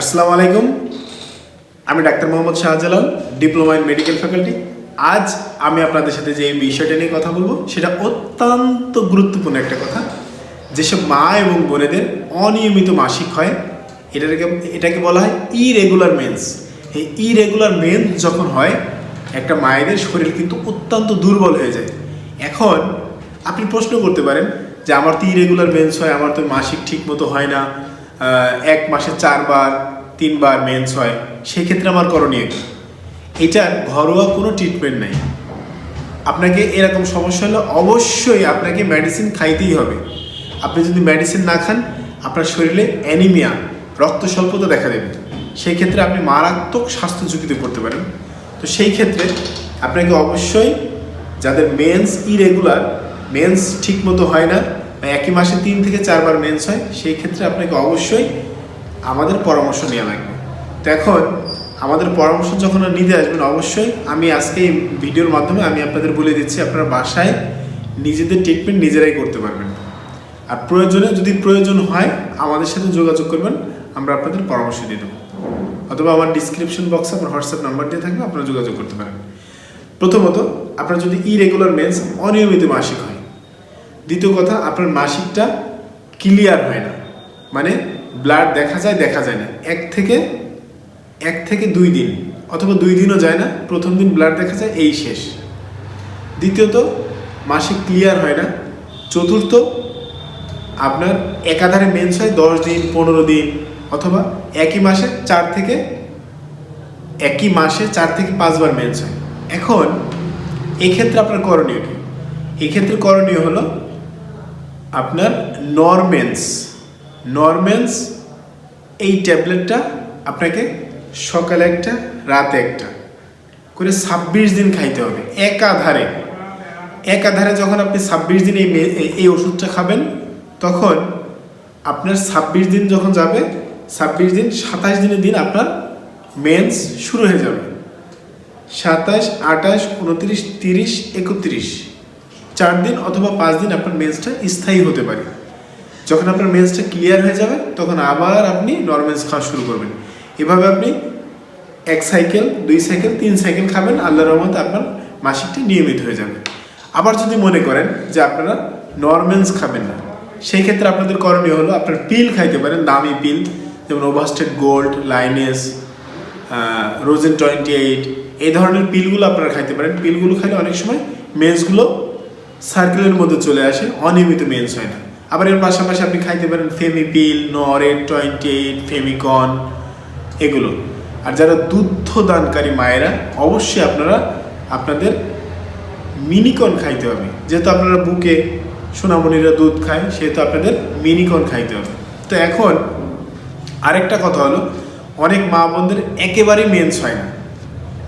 আসসালামু আলাইকুম। আমি doctor Mohammad Shahjalal, diploma in medical faculty. আজ আমি আপনাদের সাথে যে বিষয়টা নিয়ে কথা বলব, সেটা অত্যন্ত গুরুত্বপূর্ণ একটা কথা। যেসব মা এবং বোনেদের অনিয়মিত মাসিক হয়, এটাকে এটাকে বলা হয় ইরেগুলার মেন্স এই ইরেগুলার মেন্স যখন হয়, একটা মায়েদের শরীর কিন্তু অত্যন্ত দুর্বল হয়ে যায়। এখন আপনি প্রশ্ন করতে পারেন যে, আমার তো ইরেগুলার মেন্স হয়, আমার তো মাসিক ঠিক মতো হয় না। এক মাসে চারবার, তিনবার মেন্স হয় সেই ক্ষেত্রে আমার করণীয় কি? এটার ঘরোয়া কোনো ট্রিটমেন্ট নেই। আপনাকে এরকম সমস্যা হলে অবশ্যই আপনাকে মেডিসিন খাইতেই হবে। আপনি যদি মেডিসিন না খান, আপনার শরীরে অ্যানিমিয়া রক্ত স্বল্পতা দেখা দেবে। সেই ক্ষেত্রে আপনি মারাত্মক স্বাস্থ্য ঝুঁকিতে পড়তে পারেন। তো সেই ক্ষেত্রে আপনাকে অবশ্যই যাদের মেন্স ইরেগুলার মেন্স ঠিক মতো হয় না একই মাসে তিন থেকে চারবার মেন্স হয়, সেই ক্ষেত্রে আপনাকে অবশ্যই আমাদের পরামর্শ নেওয়া লাগবে। তো এখন আমাদের পরামর্শ যখন নিতে আসবেন, অবশ্যই আমি আজকে এই ভিডিওর মাধ্যমে আমি আপনাদের বলে দিচ্ছি, আপনারা বাসায় নিজেদের ট্রিটমেন্ট নিজেরাই করতে পারবেন। আর প্রয়োজনে যদি প্রয়োজন হয়, আমাদের সাথে যোগাযোগ করবেন, আমরা আপনাদের পরামর্শ দিয়ে দেবো। অথবা আমার ডিসক্রিপশন বক্সে আমার হোয়াটসঅ্যাপ নাম্বার দিয়ে থাকবে, আপনারা যোগাযোগ করতে পারেন। প্রথমত, আপনার যদি ইরেগুলার মেন্স অনিয়মিত মাসিক হয় দ্বিতীয় কথা, আপনার মাসিকটা ক্লিয়ার হয় না। মানে ব্লাড দেখা যায় দেখা যায় না। এক থেকে এক থেকে দুই দিন, অথবা দুই দিনও যায় না। প্রথম দিন ব্লাড দেখা যায়, এই শেষ। দ্বিতীয়ত, মাসিক ক্লিয়ার হয় না। চতুর্থ, আপনার একাধারে মেন্স হয় দশ দিন, পনেরো দিন, অথবা একই মাসে চার থেকে, একই মাসে চার থেকে পাঁচবার মেন্স হয় এখন, এক্ষেত্রে আপনার করণীয় কি? এই ক্ষেত্রে করণীয় হলো আপনার নরমেন্স নরমেন্স এই ট্যাবলেটটা আপনাকে সকালে একটা, রাতে একটা করে ছাব্বিশ দিন খাইতে হবে একাধারে একাধারে যখন আপনি ছাব্বিশ দিন এই এই- ওষুধটা খাবেন, তখন আপনার ছাব্বিশ দিন যখন যাবে, ছাব্বিশ দিন, সাতাশ দিনের দিন আপনার মেন্স শুরু হয়ে যাবে। সাতাশ, আঠাশ, উনত্রিশ, তিরিশ, একত্রিশ। চার দিন অথবা পাঁচ দিন আপনার মেন্সটা স্থায়ী হতে পারে। যখন আপনার মেন্সটা ক্লিয়ার হয়ে যাবে, তখন আবার আপনি নর্মেন্স খাওয়া শুরু করবেন। এভাবে আপনি এক সাইকেল দুই সাইকেল তিন সাইকেল খাবেন, আল্লাহর রহমতে আপনার মাসিকটি নিয়মিত হয়ে যাবে। আবার যদি মনে করেন যে আপনারা নরমেন্স খাবেন না, সেই ক্ষেত্রে আপনাদের করণীয় হলো আপনার পিল খাইতে পারেন, দামি পিল যেমন Ovastat gold Lynes Rosen twenty eight এই ধরনের পিলগুলো আপনারা খাইতে পারেন। পিলগুলো খাইলে অনেক সময় মেন্সগুলো সার্কেলের মধ্যে চলে আসে, অনিয়মিত মেন্স হয় না। আবার এর পাশাপাশি আপনি খাইতে পারেন Femipill Norette twenty eight Femicon এগুলো। আর যারা দুগ্ধ দানকারী মায়েরা, অবশ্যই আপনারা আপনাদের মিনিকন খাইতে হবে। যেহেতু আপনারা বুকে সোনামণিরা দুধ খায়, সেহেতু আপনাদের মিনিকন খাইতে হবে। তো এখন আরেকটা কথা হলো, অনেক মা বোনদের একেবারেই মেন্স হয় না।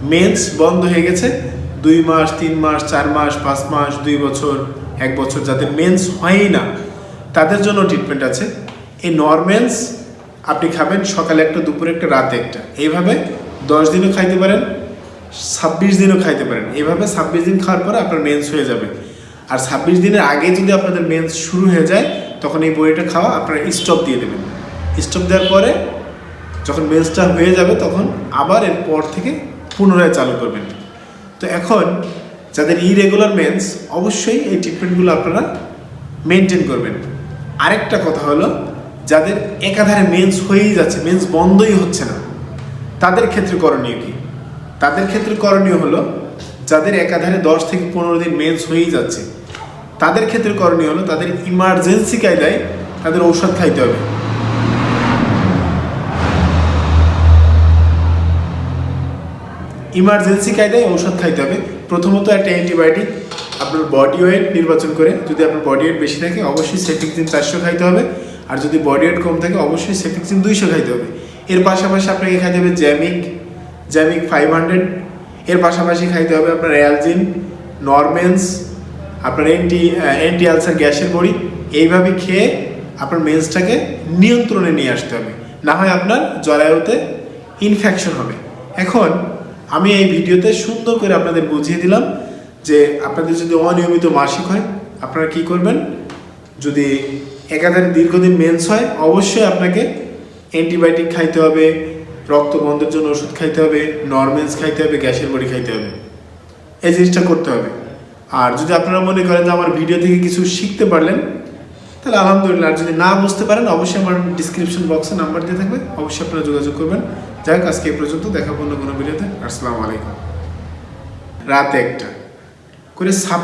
মেন্স বন্ধ হয়ে গেছে দুই মাস, তিন মাস, চার মাস, পাঁচ মাস, দুই বছর, এক বছর যাদের মেন্স হয়ই না, তাদের জন্য ট্রিটমেন্ট আছে। এই নরমেন্স আপনি খাবেন সকালে একটা, দুপুরে একটা, রাতে একটা। এইভাবে দশ দিনও খাইতে পারেন, ছাব্বিশ দিনও খাইতে পারেন। এইভাবে ছাব্বিশ দিন খাওয়ার পরে আপনার মেন্স হয়ে যাবে। আর ছাব্বিশ দিনের আগে যদি আপনাদের মেন্স শুরু হয়ে যায়, তখন এই বইটা খাওয়া আপনারা স্টপ দিয়ে দেবেন। স্টপ দেওয়ার পরে যখন মেন্সটা হয়ে যাবে, তখন আবার এর পর থেকে পুনরায় চালু করবেন। তো এখন যাদের ইরেগুলার মেন্স অবশ্যই এই ট্রিটমেন্টগুলো আপনারা মেনটেন করবেন। আরেকটা কথা হলো, যাদের একাধারে মেন্স হয়েই যাচ্ছে মেন্স বন্ধই হচ্ছে না, তাদের ক্ষেত্রে করণীয় কি? তাদের ক্ষেত্রে করণীয় হলো, যাদের একাধারে দশ থেকে পনেরো দিন মেন্স হয়েই যাচ্ছে, তাদের ক্ষেত্রে করণীয় হলো, তাদের ইমার্জেন্সি কায়দায় তাদের ঔষধ খাইতে হবে। ইমার্জেন্সি কায়দায় ঔষধ খাইতে হবে। প্রথমত একটা অ্যান্টিবায়োটিক আপনার বডি ওয়েট নির্বাচন করে। যদি আপনার বডি ওয়েট বেশি থাকে, অবশ্যই সেফিক্সিন চারশো খাইতে হবে। আর যদি বডি ওয়েট কম থাকে, অবশ্যই সেফিক্সিন দুইশো খাইতে হবে। এর পাশাপাশি আপনাকে খাইতে হবে জ্যামিক জ্যামিক ফাইভ হান্ড্রেড এর পাশাপাশি খাইতে হবে আপনার অ্যালজিন নরমেন্স আপনার অ্যান্টি অ্যান্টি আলসার গ্যাসের বড়ি। এইভাবে খেয়ে আপনার মেন্সটাকে নিয়ন্ত্রণে নিয়ে আসতে হবে। না হয় আপনার জরায়ুতে ইনফেকশন হবে। এখন আমি এই ভিডিওতে সুন্দর করে আপনাদের বুঝিয়ে দিলাম যে আপনাদের যদি অনিয়মিত মাসিক হয়, আপনারা কি করবেন? যদি একাধারে দীর্ঘদিন মেন্স হয়, অবশ্যই আপনাকে অ্যান্টিবায়োটিক খাইতে হবে, রক্ত বন্ধের জন্য ওষুধ খাইতে হবে নরমেন্স খাইতে হবে, গ্যাসের বড়ি খাইতে হবে। এই জিনিসটা করতে হবে। আর যদি আপনারা মনে করেন যে আমার ভিডিও থেকে কিছু শিখতে পারলেন, তাহলে আলহামদুলিল্লাহ। আর যদি না বুঝতে পারেন, অবশ্যই আমার ডিসক্রিপশন বক্সে নাম্বার দিয়ে থাকবে, অবশ্যই আপনারা যোগাযোগ করবেন। যাই হোক আজকে পর্যন্ত। দেখা অন্য কোনো ভিডিওতে। আসসালামু আলাইকুম। রাত একটা। করে সাপ